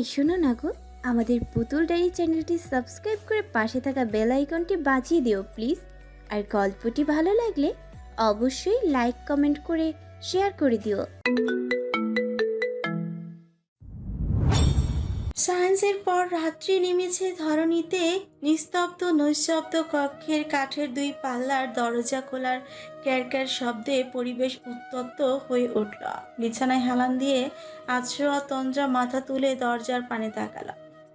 এই শোনো না গো, আমাদের পুতুল ডায়েরি চ্যানেলটি সাবস্ক্রাইব করে পাশে থাকা বেল আইকনটি বাজিয়ে দিও, প্লিজ। আর গল্পটি ভালো লাগলে অবশ্যই লাইক, কমেন্ট করে শেয়ার করে দিও। সায়েন্সের পর রাত্রি নেমেছে ধরণীতে নিস্তব্ধ নৈশব্দ কক্ষের কাঠের দুই পাল্লার দরজা খোলার ক্যারক্যার শব্দে পরিবেশ উত্তপ্ত হয়ে উঠল। বিছানায় হেলান দিয়ে আশ্রয়া তন্দ্রা মাথা তুলে দরজার পানে তাকাল।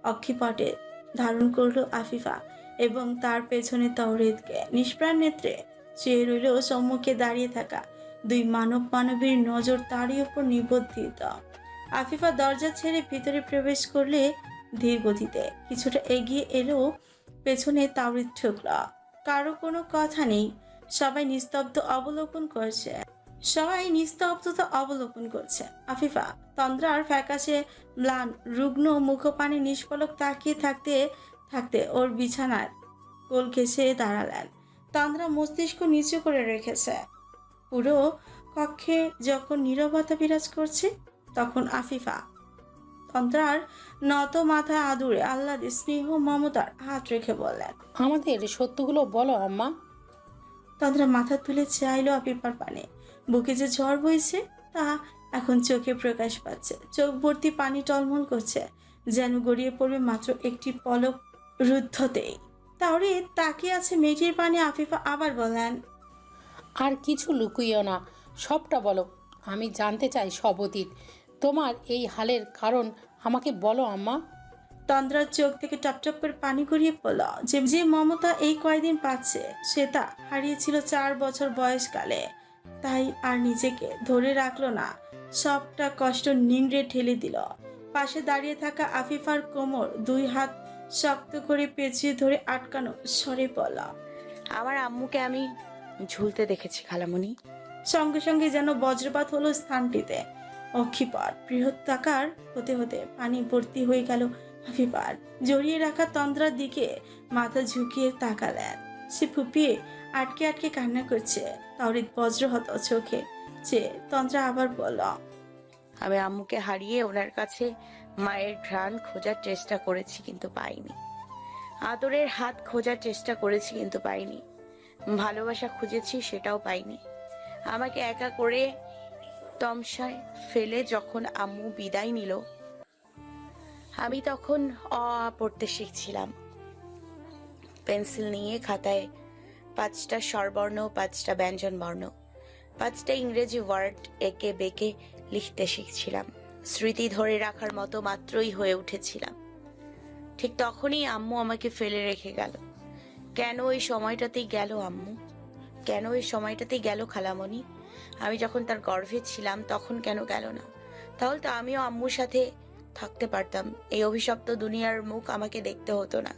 অক্ষিপটে ধারণ করল আফিফা এবং তার পেছনে তওরেদকে নিষ্প্রাণ নেত্রে চেয়ে রইল সম্মুখে দাঁড়িয়ে থাকা দুই মানব মানবীর নজর তারই উপর নিবদ্ধিত। আফিফা দরজা ছেড়ে ভিতরে প্রবেশ করলে ধীর গতিতে। কিছুটা এগিয়ে এলেও পেছনে তাওরিত ঠুকল। কারও কোনো কথা নেই। সবাই নিস্তব্ধ অবলোকন করছে। সবাই নিস্তব্ধতা অবলোকন করছে। আফিফা, তন্দ্রার ফ্যাকাশে ম্লান, রুগ্ন মুখপানে নিষ্পলক তাকিয়ে থাকতে থাকতে ওর বিছানার কোল ঘেসে দাঁড়ালেন। তন্দ্রা মস্তিষ্ক নিচু করে রেখেছে। পুরো কক্ষে যখন নীরবতা বিরাজ করছে তখন আফিফা। তন্ত্রার নত মাথা আদুরে আহ্লাদ স্নেহ মমতার হাত রেখে বললেন আমাদের সত্যগুলো বলো আম্মা। তন্ত্রা মাথা তুলে চাইলো আফিফার পানে। বুকে যে ঝড় বইছে তা এখন চোখে প্রকাশ পাচ্ছে। চোখ ভর্তি পানি টলমল করছে যেন গড়িয়ে পড়বে মাত্র একটি পলক রুদ্ধতেই। তাহলে তাকিয়ে আছে মেয়েটির পানে আফিফা আবার বললেন আর কিছু লুকুইও না সবটা বলো। আমি জানতে চাই সব অতীত। তোমার এই হালের কারণ আমাকে বলো আম্মা। তন্দ্রার চোখ থেকে টপটপ করে পানি গড়িয়ে পড়ল। যে যে মমতা এই কয়দিন পাচ্ছে সে তা হারিয়েছিল চার বছর বয়সকালে। তাই আর নিজেকে ধরে রাখল না। সবটা কষ্ট নিংড়ে ঠেলে দিল। পাশে দাঁড়িয়ে থাকা আফিফার কোমর দুই হাত শক্ত করে পেঁচিয়ে ধরে আটকানো সরে পড়ল। আমার আম্মুকে আমি ঝুলতে দেখেছি খালামণি সঙ্গে সঙ্গে যেন বজ্রপাত হলো স্থানটিতে। অক্ষিপট বৃহত্তাকার হতে হতে পানি ভর্তি হয়ে গেল আফিপার জড়িয়ে রাখা তন্দ্রার দিকে মাথা ঝুঁকিয়ে তাকালেন। সে ফুপিয়ে আটকে আটকে কান্না করছে। তাওরিত বজ্রহত চোখে যে তন্দ্রা আবার বলল, আমি আম্মুকে হারিয়ে ওনার কাছে মায়ের ঘ্রাণ খোঁজার চেষ্টা করেছি কিন্তু পাইনি। আদরের হাত খোঁজার চেষ্টা করেছি কিন্তু পাইনি। ভালোবাসা খুঁজেছি সেটাও পাইনি। আমাকে একা করে তমসায় ফেলে যখন আম্মু বিদায় নিল, আমি তখন অ আ পড়তে শিখছিলাম। পেন্সিল নিয়ে খাতায় পাঁচটা স্বরবর্ণ, পাঁচটা ব্যঞ্জন বর্ণ পাঁচটা ইংরেজি ওয়ার্ড একে বেঁকে লিখতে শিখছিলাম। স্মৃতি ধরে রাখার মতো মাত্রই হয়ে উঠেছিলাম। ঠিক তখনই আম্মু আমাকে ফেলে রেখে গেল। কেন ওই সময়টাতেই গেল আম্মু? কেন ওই সময়টাতেই গেল খালামণি? আমি যখন তার গর্ভে ছিলাম তখন কেন গেল না? তাহলে তো আমিও আম্মুর সাথে থাকতে পারতাম। এই অভিশপ্ত দুনিয়ার মুখ আমাকে দেখতে হতো না।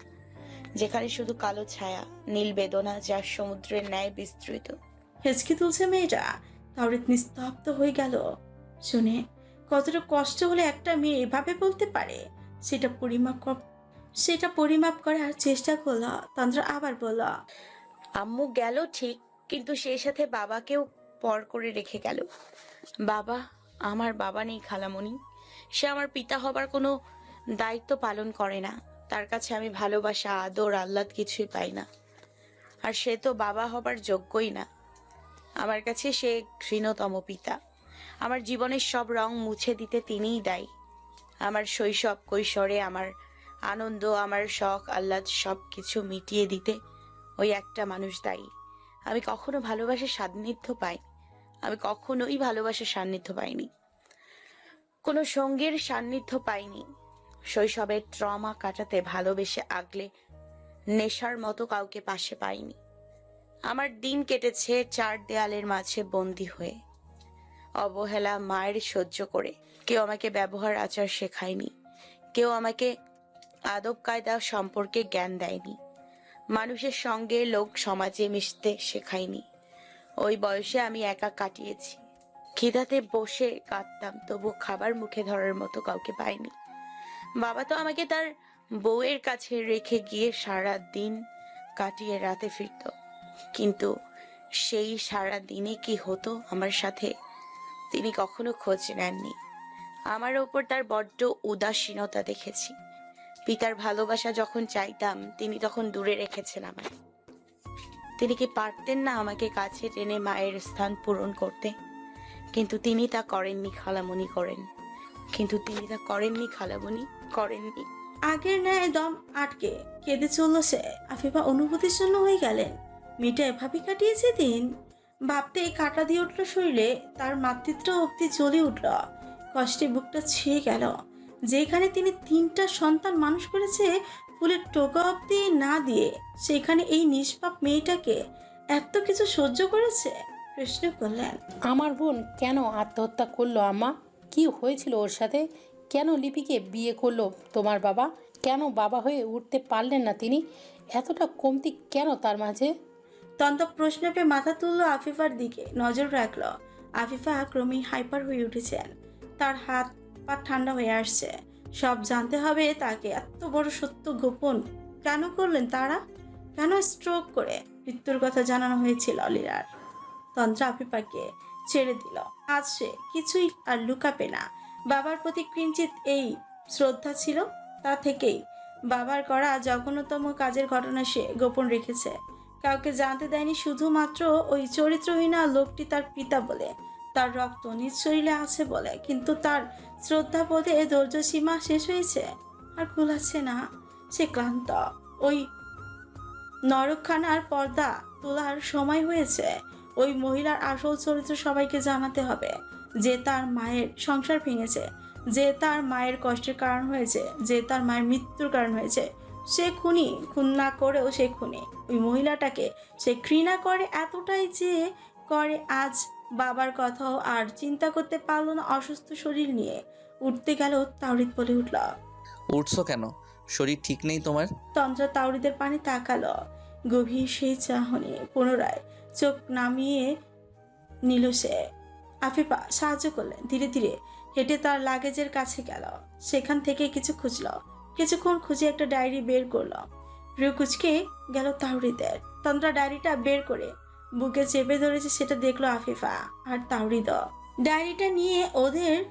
যেখানে শুধু কালো ছায়া নীল বেদনা যা সমুদ্রের ন্যায় বিস্তৃত। হেঁচকি তুলছে মেয়েটা। তাওরিত নিস্তব্ধ হয়ে গেল। শুনে কতটা কষ্ট হলে একটা মেয়ে এভাবে বলতে পারে? সেটা পরিমাপ কর- সেটা পরিমাপ করার চেষ্টা করল। তন্দ্রা আবার বলল আম্মু গেল ঠিক কিন্তু সেই সাথে বাবাকেও পর করে রেখে গেল। বাবা, আমার বাবা নেই খালামণি সে আমার পিতা হবার কোনো দায়িত্ব পালন করে না। তার কাছে আমি ভালোবাসা, আদর, আহ্লাদ কিছুই পাই না। আর সে তো বাবা হবার যোগ্যই না। আমার কাছে সে ঘৃণতম পিতা। আমার জীবনের সব রং মুছে দিতে তিনিই দায়ী। আমার শৈশব কৈশোরে আমার আনন্দ, আমার শখ, আহ্লাদ সব কিছু মিটিয়ে দিতে ওই একটা মানুষ দায়ী। আমি কখনো ভালোবাসার সান্নিধ্য পাই আমি কখনোই ভালোবাসার সান্নিধ্য পাইনি। কোনো সঙ্গীর সান্নিধ্য পাইনি। শৈশবের ট্রমা কাটাতে ভালোবেসে আগলে নেশার মতো কাউকে পাশে পাইনি। আমার দিন কেটেছে চার দেয়ালের মাঝে বন্দি হয়ে। অবহেলা মায়ের সহ্য করে কেউ আমাকে ব্যবহার আচার শেখায়নি। কেউ আমাকে আদব কায়দা সম্পর্কে জ্ঞান দেয়নি। মানুষের সঙ্গে লোক সমাজে মিশতে শেখায়নি। ওই বয়সে আমি একা কাটিয়েছি। খিদাতে বসে কাঁদতাম তবু খাবার মুখে ধরার মতো কাউকে পাইনি। বাবা তো আমাকে তার বউয়ের কাছে রেখে গিয়ে সারা দিন কাটিয়ে রাতে ফিরত। কিন্তু সেই সারা দিনে কি হতো আমার সাথে, তিনি কখনো খোঁজ নেননি। আমার ওপর তার বড্ড উদাসীনতা দেখেছি। পিতার ভালোবাসা যখন চাইতাম, তিনি তখন দূরে রেখেছেন আমায়। তিনি কি পারতেন না আমাকে কাছে টেনে মায়ের স্থান পূরণ করতে? কিন্তু তিনি তা করেননি খালামণি করেন। কিন্তু তিনি তা করেননি খালামণি করেননি। আগের ন্যায় দম আটকে কেঁদে চলল সে। আফিফা অনুভূতির জন্য হয়ে গেলেন। মেয়েটা এভাবে কাটিয়েছে দিন। ভাবতে কাটা দিয়ে উঠল শরীরে, তার মাতৃত্ব অব্দি জ্বলে উঠল। কষ্টে বুকটা ছিঁড়ে গেল। যেখানে তিনি তিনটা সন্তান মানুষ করেছে ফুলের টোকা অব্দি না দিয়ে সেখানে এই নিষ্পাপ মেয়েটাকে এত কিছু সহ্য করেছে? প্রশ্ন করলেন। আমার বোন কেন আত্মহত্যা করল আম্মা? কি হয়েছিল ওর সাথে? কেন লিপিকে বিয়ে করল তোমার বাবা? কেন বাবা হয়ে উঠতে পারলেন না তিনি? এতটা কমতি কেন তার মাঝে? তন্ত প্রশ্ন পেয়ে মাথা তুললো আফিফার দিকে নজর রাখল। আফিফা ক্রমেই হাইপার হয়ে উঠেছেন। তার হাত পা ঠান্ডা হয়ে আসছে। সব জানতে হবে তাকে। এত বড় সত্য গোপন। কেন করলেন তারা? কেন স্ট্রোক করে? মৃত্যুর কথা জানানো হয়েছিল লিরার তন্ত্র আফিফাকে ছেড়ে দিল। আজ সে কিছুই আর লুকাবে না। বাবার প্রতি কিঞ্চিত এই শ্রদ্ধা ছিল, তা থেকেই বাবার করা জঘন্যতম কাজের ঘটনা সে গোপন রেখেছে। কাউকে জানতে দেয়নি শুধুমাত্র ওই চরিত্রহীনা লোকটি তার পিতা বলে। তার রক্ত নিজ শরীরে আছে বলে, কিন্তু তার শ্রদ্ধা বোধে ধৈর্য সীমা শেষ হয়েছে। আর কুলাচ্ছে না, সে ক্লান্ত। ওই নরকখানার পর্দা তোলার সময় হয়েছে। ওই মহিলার আসল চরিত্র সবাইকে জানাতে হবে। যে তার মায়ের সংসার ভেঙেছে, যে তার মায়ের কষ্টের কারণ হয়েছে, যে তার মায়ের মৃত্যুর কারণ হয়েছে, সে খুনি খুন না করেও সে খুনি। ওই মহিলাটাকে সে ঘৃণা করে এতটাই যে করে আজ বাবার কথাও আর চিন্তা করতে পারল না অসুস্থ শরীর নিয়ে। উঠতে গেল তাওরিত বলে উঠল। উঠছো কেন? শরীর ঠিক নেই তোমার? তন্ত্র তাওরিদের পানে তাকালো। গভীর সেই চাহনি পুনরায় চোখ নামিয়ে নিল সে। আফিফা সাহায্য করলেন। ধীরে ধীরে হেঁটে তার লাগেজের কাছে গেল। সেখান থেকে কিছু খুঁজলো। কিছুক্ষণ খুঁজে একটা ডায়েরি বের করল। রুকুচকে গেল তাওরিদের। তন্দ্রা ডায়েরিটা বের করে বুকে চেপে ধরেছে সেটা দেখল আফিফা আর তাওরিদ ডায়েরিটা নিয়ে ওদের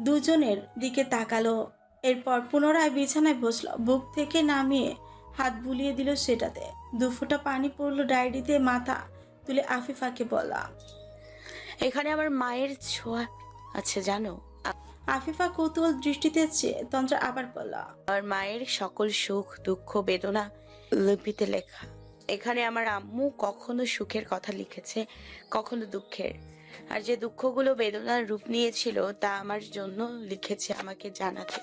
দুজনের দিকে তাকালো। এরপর পুনরায় বিছানায় বসল। বুক থেকে নামিয়ে হাত বুলিয়ে দিল সেটাতে। দু ফোঁটা পানি পড়ল ডায়েরিতে মাথা তুলে আফিফাকে বলা এখানে আমার মায়ের ছোঁয়া আছে জানো? আফিফা কৌতূহল দৃষ্টিতে চেয়ে তন্ত্র আবার বলল আমার মায়ের সকল সুখ দুঃখ বেদনা লিপিতে লেখা। এখানে আমার আম্মু কখনো সুখের কথা লিখেছে, কখনো দুঃখের। আর যে দুঃখগুলো বেদনার রূপ নিয়েছিল, তা আমার জন্য লিখেছে, আমাকে জানাতে।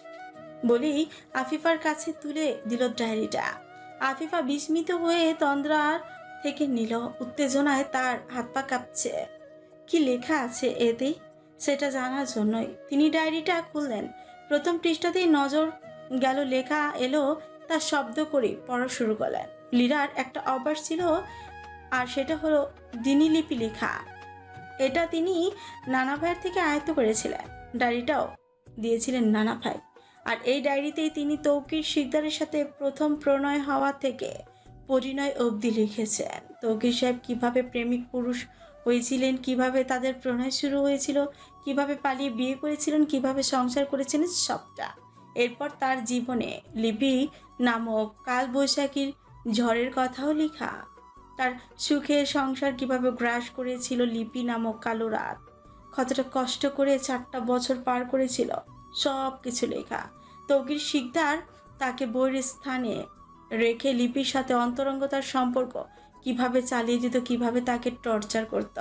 বলি, আফিফার কাছে তুলে দিল ডায়েরিটা। আফিফা বিস্মিত হয়ে তন্দ্রার থেকে নিল, উত্তেজনায় তার হাত পা কাঁপছে। কি লেখা আছে এতে? সেটা জানার জন্যই। তিনি ডায়েরিটা খুললেন। প্রথম পৃষ্ঠাতেই নজর গেল, লেখা এলো, তার শব্দ করে পড়া শুরু করলেন। লিরার একটা অভ্যাস ছিল, আর সেটা হলো দিনীলিপি লেখা। এটা তিনি নানা ভাইয়ের থেকে আয়ত্ত করেছিলেন। ডায়েরিটাও দিয়েছিলেন নানা ভাই। আর এই ডায়েরিতেই তিনি তৌকির শিকদারের সাথে প্রথম প্রণয় হওয়া থেকে পরিণয় অবধি লিখেছেন। তৌকির সাহেব কীভাবে প্রেমিক পুরুষ হয়েছিলেন, কীভাবে তাদের প্রণয় শুরু হয়েছিল, কীভাবে পালিয়ে বিয়ে করেছিলেন, কীভাবে সংসার করেছিলেন, সবটা। এরপর তার জীবনে লিপি নামক কাল বৈশাখীর ঝড়ের কথাও লেখা। তার সুখের সংসার কীভাবে গ্রাস করেছিল লিপি নামক কালো রাত। কতটা কষ্ট করে চারটা বছর পার করেছিল সব কিছু লেখা। তৌকির শিকদার তাকে বইয়ের স্থানে রেখে লিপির সাথে অন্তরঙ্গতার সম্পর্ক কীভাবে চালিয়ে যেত কীভাবে তাকে টর্চার করত।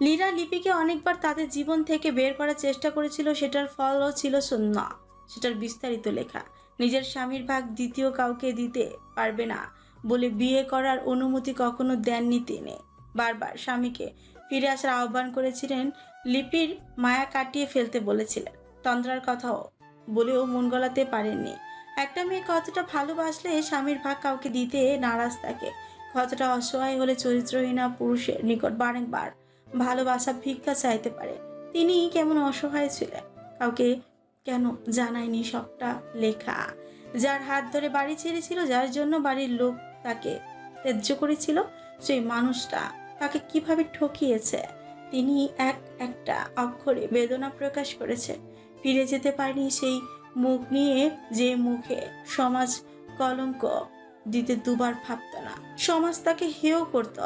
লীরা লিপিকে অনেকবার তাদের জীবন থেকে বের করার চেষ্টা করেছিল, সেটার ফলও ছিল শূন্য। সেটার বিস্তারিত লেখা। নিজের স্বামীর ভাগ দ্বিতীয় কাউকে দিতে পারবে না। বলে বিয়ে করার অনুমতি কখনো দেননি তিনি। বারবার স্বামীকে ফিরে আসার আহ্বান করেছিলেন, লিপির মায়া কাটিয়ে ফেলতে বলেছিলেন। তন্দ্রার কথাও বলেও মন গলাতে পারেননি। একটা মেয়ে কতটা ভালোবাসলে স্বামীর ভাগ কাউকে দিতে নারাজ থাকে। কতটা অসহায় হলে চরিত্রহীনা পুরুষের নিকট বারংবার ভালোবাসা ভিক্ষা চাইতে পারে। তিনি কেমন অসহায় ছিলেন? কাউকে কেন জানায়নি সবটা লেখা? যার হাত ধরে বাড়ি ছেড়েছিল, যার জন্য বাড়ির লোক তাকে ত্যায্য করেছিল, সেই মানুষটা তাকে কীভাবে ঠকিয়েছে, তিনি এক একটা অক্ষরে বেদনা প্রকাশ করেছে। ফিরে যেতে পারেনি সেই মুখ নিয়ে যে মুখে সমাজ কলঙ্ক দিতে দুবার ভাবত না। সমাজ তাকে হেয় করত,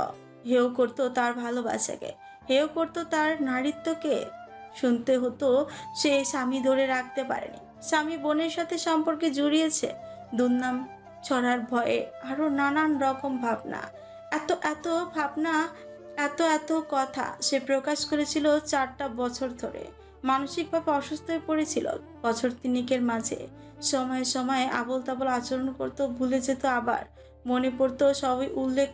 হেয় করতো তার ভালোবাসাকে, হেয় করতো তার নারীত্বকে। শুনতে হতো সে স্বামী ধরে রাখতে পারেনি। স্বামী বোনের সাথে সম্পর্কে জড়িয়েছে, দুর্নাম ছড়ার ভয়ে আরও নানান রকম ভাবনা। এত এত ভাবনা, এত এত কথা সে প্রকাশ করেছিল চারটা বছর ধরে। মানসিকভাবে অসুস্থ হয়ে পড়েছিল বছর তিনিকের মাঝে। সময়ে সময়ে আবল তাবল আচরণ করতো, ভুলে যেত আবার। মনে পড়তো সবই উল্লেখ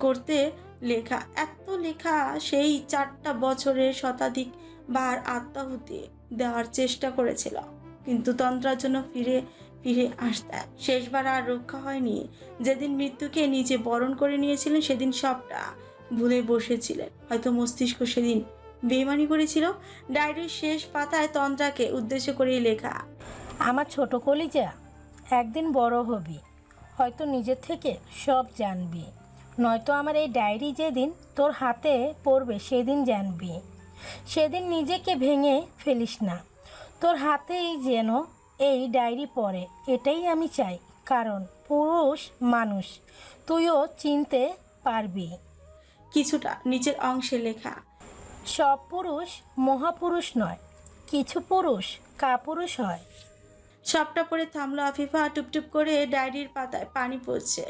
করতে লেখা। এত লেখা সেই চারটা বছরের শতাধিক বার আত্মাহুতি দেওয়ার চেষ্টা করেছিল। কিন্তু তন্ত্রার জন্য ফিরে ফিরে আসতেন শেষবার আর রক্ষা হয়নি। যেদিন মৃত্যুকে নিজে বরণ করে নিয়েছিলেন, সেদিন সবটা ভুলে বসেছিলেন। হয়তো মস্তিষ্ক সেদিন বেমানি করেছিল। ডায়েরির শেষ পাতায় তন্দ্রাকে উদ্দেশ্য করে লেখা, আমার ছোট কলিজা, একদিন বড় হবি। হয়তো নিজের থেকে সব জানবি। নয়তো আমার এই ডায়েরি যেদিন তোর হাতে পড়বে, সেদিন জানবি। সেদিন নিজেকে ভেঙে ফেলিস না। তোর হাতেই যেন এই ডায়েরি পড়ে এটাই আমি চাই কারণ পুরুষ মানুষ তুইও চিনতে পারবি। কিছুটা নিচের অংশে লেখা সব পুরুষ মহাপুরুষ নয় কিছু পুরুষ কাপুরুষ হয়। সবটা পরে থামলো আফিফা টুপটুপ করে ডায়েরির পাতায় পানি পড়ছে।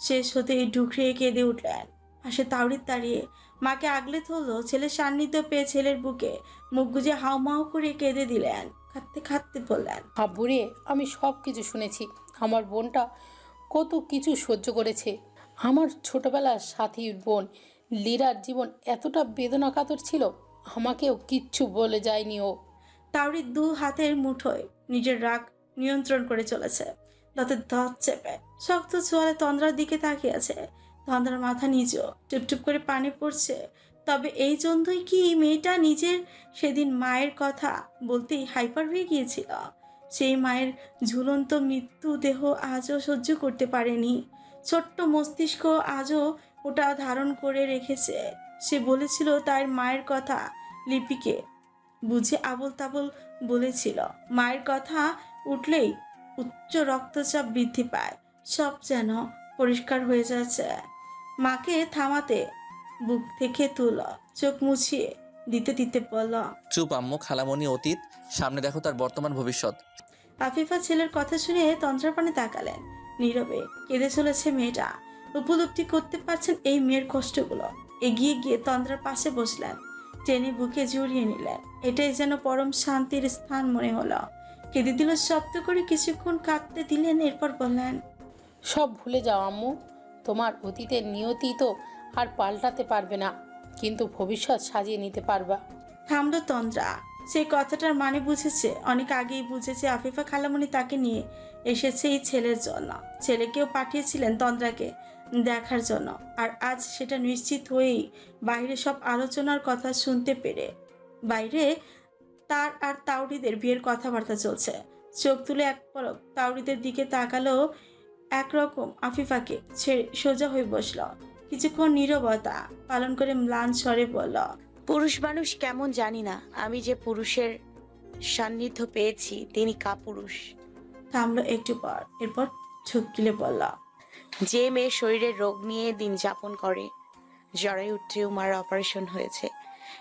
শেষ হতেই ডুকরিয়ে কেঁদে উঠলেন। পাশে তাওড়ির দাঁড়িয়ে মাকে আগলে ধরলো ছেলের সান্নিধ্য পেয়ে ছেলের বুকে মুখ গুজে হাউমাউ করে কেঁদে দিলেন। খাটতে খাটতে বললেন আব্বুরে আমি সব কিছু শুনেছি। আমার বোনটা কত কিছু সহ্য করেছে। আমার ছোটবেলার সাথী বোন লীরার জীবন এতটা বেদনাকাতর ছিল আমাকেও কিচ্ছু বলে যায়নি ও। তাওড়ির দু হাতের মুঠোয় নিজের রাগ নিয়ন্ত্রণ করে চলেছে। দাঁতের দাঁত চেপে শক্ত চোয়ালে তন্দ্রার দিকে তাকিয়ে আছে। তন্দ্রার মাথা নিচেও টুপটুপ করে পানি পড়ছে। তবে এই জন্যই কি মেয়েটা নিজের সেদিন মায়ের কথা বলতেই হাইপার হয়ে গিয়েছিল? সেই মায়ের ঝুলন্ত মৃত্যু দেহ আজও সহ্য করতে পারেনি। ছোট্ট মস্তিষ্ক আজও ওটা ধারণ করে রেখেছে। সে বলেছিল তার মায়ের কথা লিপিকে বুঝে আবল তাবল বলেছিল। মায়ের কথা উঠলেই উচ্চ রক্তচাপ বৃদ্ধি পায়। সব যেন পরিষ্কার হয়ে যাচ্ছে। মাকে থামাতে বুক থেকে তুল চোখ মুছিয়ে দিতে দিতে বলল চুপ আম্মু খালামণি অতীত সামনে দেখো তার বর্তমান ভবিষ্যৎ। আফিফা ছেলের কথা শুনে তন্ত্রার পানে তাকালেন। নীরবে কেঁদে চলেছে মেয়েটা। উপলব্ধি করতে পারছেন এই মেয়ের কষ্টগুলো। এগিয়ে গিয়ে তন্দ্রার পাশে বসলেন। টেনে বুকে জড়িয়ে নিলেন। এটাই যেন পরম শান্তির স্থান মনে হলো। কেঁদে দিল শব্দ করে কিছুক্ষণ কাঁদতে দিলেন এরপর বললেন সব ভুলে যাও আম্মু। তোমার অতীতের নিয়তি তো আর পাল্টাতে পারবে না, কিন্তু ভবিষ্যৎ সাজিয়ে নিতে পারবা। থামলো তন্দ্রা সেই কথাটার মানে বুঝেছে, অনেক আগেই বুঝেছে আফিফা খালামণি তাকে নিয়ে এসেছে এই ছেলের জন্য। ছেলেকেও পাঠিয়েছিলেন তন্দ্রাকে দেখার জন্য, আর আজ সেটা নিশ্চিত হয়েই বাইরে সব আলোচনার কথা শুনতে পেরে। বাইরে তার আর তাওড়িদের বিয়ের কথাবার্তা চলছে। চোখ তুলে এক পলক তাওড়িদের দিকে তাকালো একরকম আফিফাকে ছেড়ে সোজা হয়ে বসল। কিছুক্ষণ নীরবতা পালন করে ম্লান স্বরে বলল পুরুষ মানুষ কেমন জানি না আমি যে পুরুষের সান্নিধ্য পেয়েছি তিনি কাপুরুষ। থামলো একটু পর এরপর গিলে বলল যে মেয়ে শরীরের রোগ নিয়ে দিন যাপন করে জড়াই জরায়ু টিউমার অপারেশন হয়েছে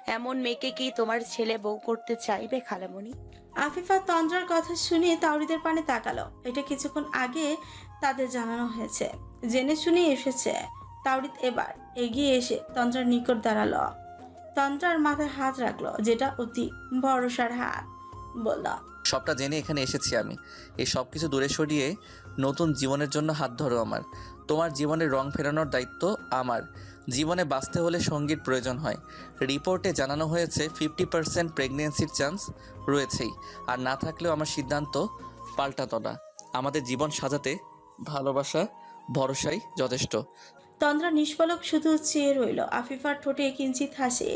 এমন মেয়েকে কি তোমার ছেলে বউ করতে চাইবে খালামণি? আফিফা তন্দ্রার কথা শুনে তাওরিদের পানে তাকালো। এটা কিছুক্ষণ আগে তাদের জানানো হয়েছে। জেনে শুনে এসেছে তাওরিদ এবার এগিয়ে এসে তন্ত্রার নিকট দাঁড়াল। তন্ত্রার মাথায় হাত রাখল, যেটা অতি ভরসার হাত। বলল, সবটা জেনে এখানে এসেছি আমি। এই সব কিছু দূরে সরিয়ে নতুন জীবনের জন্য হাত ধরো আমার। তোমার জীবনের রং ফেরানোর দায়িত্ব আমার। জীবনে বাঁচতে হলে সঙ্গীর প্রয়োজন হয়। রিপোর্টে জানানো হয়েছে ফিফটি পার্সেন্ট প্রেগনেন্সির চান্স রয়েছেই। আর না থাকলেও আমার সিদ্ধান্ত পাল্টাতো না। আমাদের জীবন সাজাতে ভালোবাসা, ভরসাই যথেষ্ট। তন্দ্রা নিষ্পলক শুধু চেয়ে রইল, আফিফার ঠোঁটে কিঞ্চিত হাসে।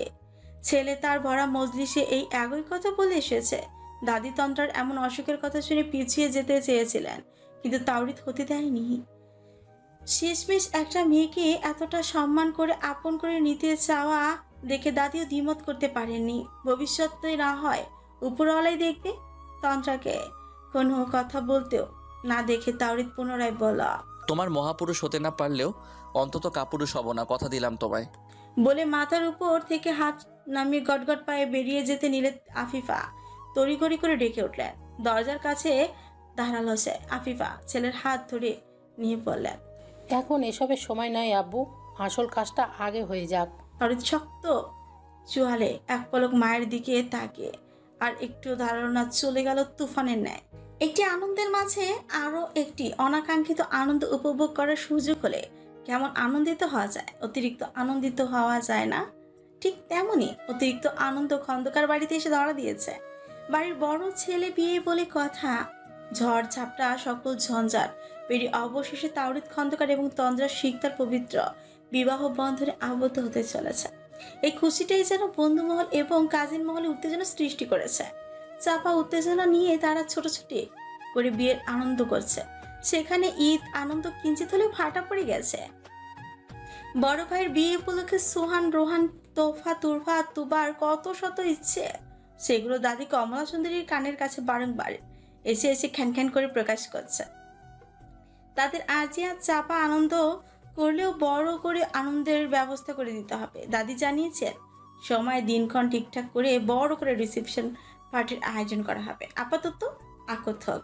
ছেলে তার ভরা মজলিসে এই একই কথা বলে এসেছে। দাদি তন্ত্রার এমন অসুখের কথা শুনে পিছিয়ে যেতে চেয়েছিলেন, কিন্তু তাওরিত হতে দেয়নি। শেষমেশ একটা মেয়েকে এতটা সম্মান করে আপন করে নিতে চাওয়া দেখে দাদিও দ্বিমত করতে পারেননি। ভবিষ্যতে না হয় উপরওয়ালাই দেখবে তন্দ্রাকে। কোনো কথা বলতেও না দেখে তাওরিত পুনরায় বলা তোমার মহাপুরুষ হতে না পারলেও অন্তত কাপুরুষ হব না কথা দিলাম তোমায়। বলে মাথার উপর থেকে হাত নামিয়ে গটগট পায়ে বেরিয়ে যেতে নিলে আফিফা। তড়িঘড়ি করে ডেকে উঠলেন দরজার কাছে দাঁড়াল সে আফিফা। ছেলের হাত ধরে নিয়ে বললেন এখন এসবের সময় নয় আব্বু। আসল কাজটা আগে হয়ে যাক। হরিদ শক্ত চুয়ালে এক পলক মায়ের দিকে তাকে আর একটু ধারণা চলে গেল তুফানের ন্যায়। একটি আনন্দের মাঝে আরও একটি অনাকাঙ্ক্ষিত আনন্দ উপভোগ করার সুযোগ হলে কেমন আনন্দিত হওয়া যায়? অতিরিক্ত আনন্দিত হওয়া যায় না। ঠিক তেমনই অতিরিক্ত আনন্দ খন্দকার বাড়িতে এসে ধরা দিয়েছে। বাড়ির বড় ছেলে বিয়ে বলে কথা, ঝড় ঝাপটা, সকল ঝঞ্ঝাট, পেরিয়ে অবশেষে তাওরিত খন্দকার এবং তন্দ্রা শিকদার পবিত্র বিবাহ বন্ধনে আবদ্ধ হতে চলেছে। এই খুশিটাই যেন বন্ধুমহল এবং কাজিন মহলে উত্তেজনা সৃষ্টি করেছে। চাপা উত্তেজনা নিয়ে তারা ছোটাছুটি করে বিয়ের আনন্দ করছে। সেখানে ঈদ, আনন্দ, কিঞ্চিত হলেও ফাটা পড়ে গেছে। বড় ভাইয়ের বিয়ে উপলক্ষে সোহান, রোহান, তোফা, তুরফা, তুবার কত শত ইচ্ছে। সেগুলো দাদি কমলা সুন্দরীর কানের কাছে বারংবার এসে এসে খ্যান খ্যান করে প্রকাশ করছে। তাদের আজিয়া চাপা আনন্দ করলেও বড় করে আনন্দের ব্যবস্থা করে দিতে হবে। দাদি জানিয়েছেন সময় দিনক্ষণ ঠিকঠাক করে বড় করে রিসেপশন পার্টির আয়োজন করা হবে। আপাতত আকথক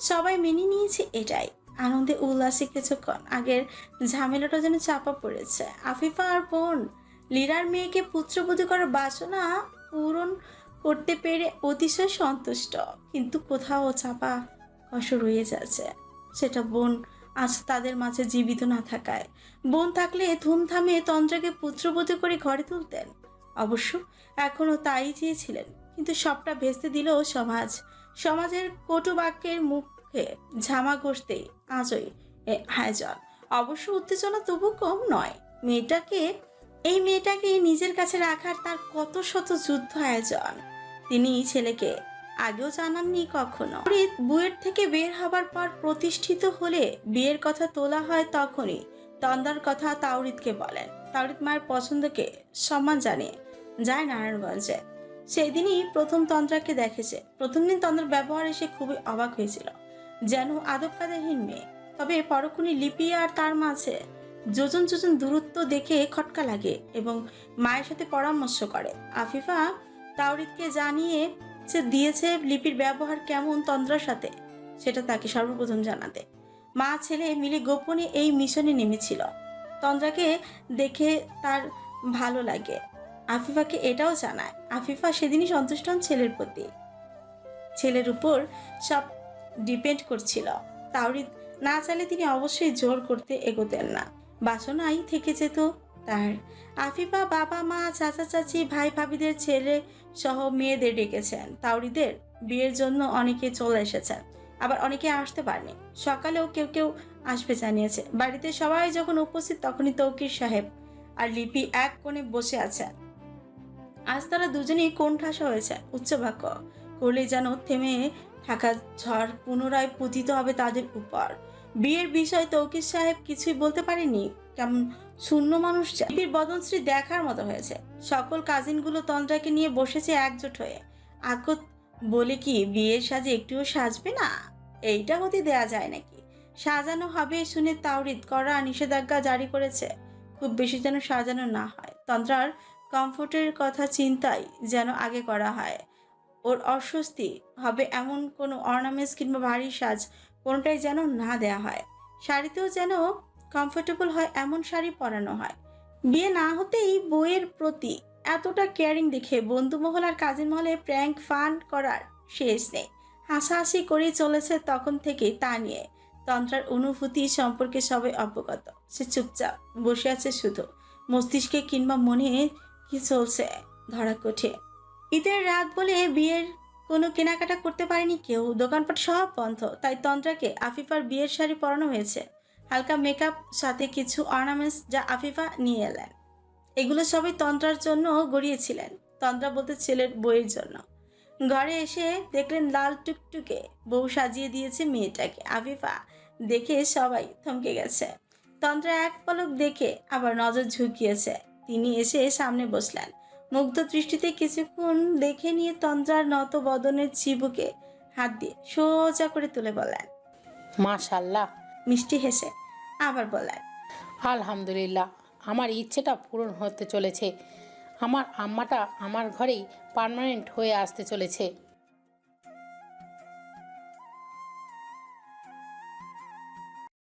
সবাই মেনে নিয়েছে এটাই। আনন্দে উল্লাসে কিছুক্ষণ। আগের ঝামেলাটা যেন চাপা পড়েছে। আফিফা আর বোন, লীরার মেয়েকে পুত্রবধূ করার বাসনা পূরণ করতে পেরে অতিশয় সন্তুষ্ট। কিন্তু কোথাও চাপা কষ্ট রয়ে যাচ্ছে। সেটা বোন, আজ তাদের মাঝে জীবিত না থাকায়। বোন থাকলে ধুমধামে তন্দ্রাকে পুত্রবধূ করে ঘরে তুলতেন। অবশ্য এখনও তাই চেয়েছিলেন। কিন্তু সবটা ভেস্তে দিল সমাজ। সমাজের কটু বাক্যের মুখে ঝামা ঘষতেই আজই এ আয়োজন অবশ্য উত্তেজনা তবু কম নয়। মেয়েটাকে, এই মেয়েটাকে নিজের কাছে রাখার তার কত শত যুদ্ধ আয়োজন তিনি ছেলেকে আগেও জানাননি কখনো। ফরিদ থেকে বের হবার পর প্রতিষ্ঠিত হলে বিয়ের কথা তোলা হয় তখনই। তন্দার কথা তাওরিদকে বলেন। তাওরিদ মায়ের পছন্দকে সম্মান জানিয়ে যায় নারায়ণগঞ্জে। সেদিনই প্রথম তন্দ্রাকে দেখেছে। প্রথম দিন তন্দ্রার ব্যবহারে সে খুবই অবাক হয়েছিল। যেন আদব কাদাহীন মেয়ে। তবে পরক্ষণে লিপি আর তার মাঝে যোজন যোজন দূরত্ব দেখে খটকা লাগে এবং মায়ের সাথে পরামর্শ করে। আফিফা তাওরিদকে জানিয়ে সে দিয়েছে লিপির ব্যবহার কেমন তন্দ্রার সাথে, সেটা তাকে সর্বপ্রথম জানাতে। মা ছেলে মিলে গোপনে এই মিশনে নেমেছিল। তন্দ্রাকে দেখে তার ভালো লাগে। আফিফাকে এটাও জানায়, আফিফা সেদিনই সন্তুষ্ট হন ছেলের প্রতি। ছেলের উপর সব ডিপেন্ড করছিল। তাওরিদ না চাইলে তিনি অবশ্যই জোর করতে এগোতেন না। বাসনাই থেকে যেত তার। আফিফা বাবা, মা, চাচা, চাচি, ভাই, ভাবিদের ছেলে সহ মেয়েদের ডেকেছেন। তাওরিদের বিয়ের জন্য অনেকে চলে এসেছেন, আবার অনেকে আসতে পারেনি। সকালেও কেউ কেউ আসবে জানিয়েছে। বাড়িতে সবাই যখন উপস্থিত তখনই তৌকির সাহেব আর লিপি এক কোণে বসে আছেন। আজ তারা দুজনেই কোণঠাসা হয়েছে, উচ্চবাক্য। করলে যেন থেমে থাকা ঝড় পুনরায় পতিত হবে তাদের উপর। বিয়ের বিষয়ে তৌকির সাহেব কিছুই বলতে পারেনি কেমন শূন্য মানুষ লিপির বদনশ্রী দেখার মতো হয়েছে। সকল কাজিনগুলো তন্দ্রাকে নিয়ে বসেছে একজোট হয়ে। আকত বলে কি, বিয়ের সাজে একটুও সাজবে না? এইটা হতে দেয়া যায় নাকি? সাজানো হবে শুনে তাওরিদ করা নিষেধাজ্ঞা জারি করেছে। খুব বেশি যেন সাজানো না হয়। তন্ত্রার কমফোর্টের কথা চিন্তাই যেন আগে করা হয়। ওর অস্বস্তি হবে এমন কোনো অর্নামেন্টস কিংবা ভারী সাজ কোনোটাই যেন না দেয়া হয়। শাড়িতেও যেন কমফোর্টেবল হয় এমন শাড়ি পরানো হয়। বিয়ে না হতেই বইয়ের প্রতি এতটা কেয়ারিং দেখে বন্ধু মহল আর কাজের মহলে প্র্যাঙ্ক ফান করার শেষ নেই। হাসাহাসি করেই চলেছে তখন থেকেই তা নিয়ে। তন্ত্রার অনুভূতি সম্পর্কে সবাই অবগত। সে চুপচাপ বসে আছে শুধু। মস্তিষ্কে কিংবা মনে কি চলছে ধরা কঠে ঈদের রাত বলে বিয়ের কোনো কেনাকাটা করতে পারেনি কেউ। দোকানপাট সব বন্ধ, তাই তন্ত্রাকে আফিফার বিয়ের শাড়ি পরানো হয়েছে। হালকা মেকআপ সাথে কিছু অর্নামেন্টস যা আফিফা নিয়ে এলেন। এগুলো সবই তন্ত্রার জন্য গড়িয়েছিলেন। তন্ত্রা বলতে ছেলের বইয়ের জন্য। ঘরে এসে দেখলেন লাল টুকটুকে বউ সাজিয়ে দিয়েছে মেয়েটাকে। আফিফা দেখে সবাই থমকে গেছে। তন্ত্রা এক পলক দেখে আবার নজর ঝুঁকিয়েছে। তিনি এসে সামনে বসলেন। মুগ্ধ দৃষ্টিতে কিছুক্ষণ দেখে নিয়ে তন্দ্রার নত বদনের চিবুকে হাত দিয়ে সোজা করে তুলে বলেন মাশাল্লাহ। মিষ্টি হেসে আবার বলেন আলহামদুলিল্লাহ আমার ইচ্ছেটা পূরণ হতে চলেছে। আমার আম্মাটা আমার ঘরেই পার্মানেন্ট হয়ে আসতে চলেছে।